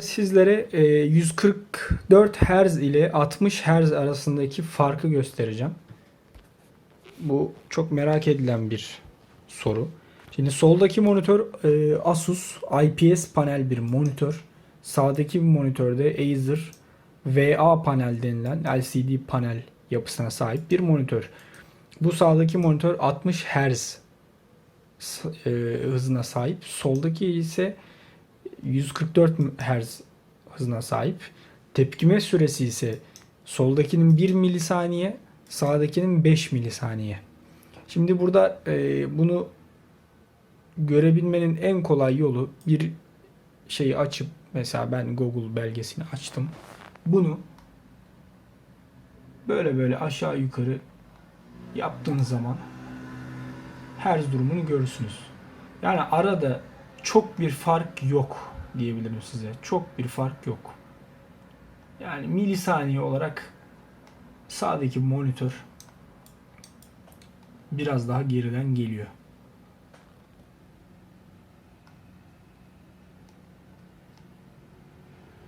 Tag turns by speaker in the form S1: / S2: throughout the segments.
S1: Sizlere e, 144 Hz ile 60 Hz arasındaki farkı göstereceğim. Bu çok merak edilen bir soru. Şimdi soldaki monitör e, Asus IPS panel bir monitör. Sağdaki monitörde Acer VA panel denilen LCD panel yapısına sahip bir monitör. Bu sağdaki monitör 60 Hz e, hızına sahip. Soldaki ise 144 Hz hızına sahip. Tepkime süresi ise soldakinin 1 milisaniye, sağdakinin 5 milisaniye. Şimdi burada e, bunu görebilmenin en kolay yolu bir şeyi açıp mesela ben Google belgesini açtım. Bunu böyle böyle aşağı yukarı yaptığınız zaman herz durumunu görürsünüz. Yani arada çok bir fark yok diyebilirim size. Çok bir fark yok. Yani milisaniye olarak sağdaki monitör biraz daha geriden geliyor.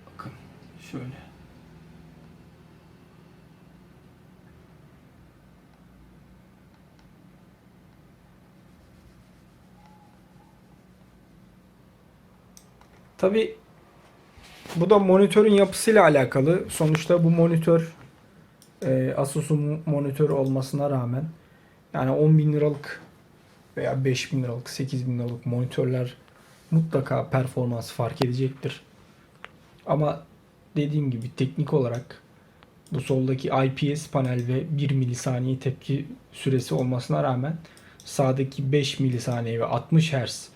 S1: Bakın şöyle. Tabi bu da monitörün yapısıyla alakalı. Sonuçta bu monitör e, Asus'un monitörü olmasına rağmen yani 10 bin liralık veya 5 bin liralık 8 bin liralık monitörler mutlaka performans fark edecektir. Ama dediğim gibi teknik olarak bu soldaki IPS panel ve 1 milisaniye tepki süresi olmasına rağmen sağdaki 5 milisaniye ve 60 Hz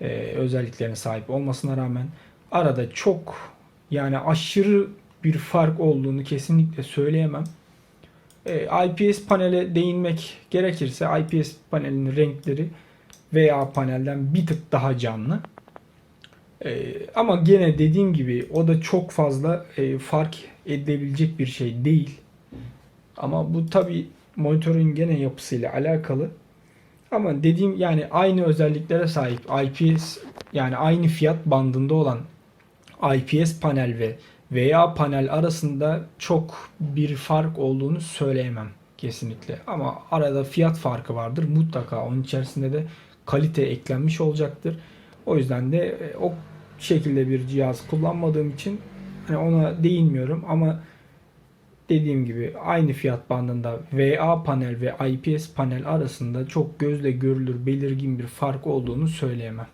S1: e, özelliklerine sahip olmasına rağmen arada çok yani aşırı bir fark olduğunu kesinlikle söyleyemem. E, IPS panele değinmek gerekirse IPS panelinin renkleri veya panelden bir tık daha canlı. E, ama gene dediğim gibi o da çok fazla e, fark edebilecek bir şey değil. Ama bu tabi monitörün gene yapısıyla alakalı. Ama dediğim yani aynı özelliklere sahip IPS yani aynı fiyat bandında olan IPS panel ve VA panel arasında çok bir fark olduğunu söyleyemem kesinlikle. Ama arada fiyat farkı vardır mutlaka. Onun içerisinde de kalite eklenmiş olacaktır. O yüzden de e, o şekilde bir cihaz kullanmadığım için hani ona değinmiyorum ama dediğim gibi aynı fiyat bandında VA panel ve IPS panel arasında çok gözle görülür belirgin bir fark olduğunu söyleyemem.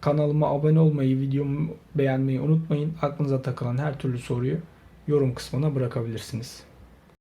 S1: Kanalıma abone olmayı, videomu beğenmeyi unutmayın. Aklınıza takılan her türlü soruyu yorum kısmına bırakabilirsiniz.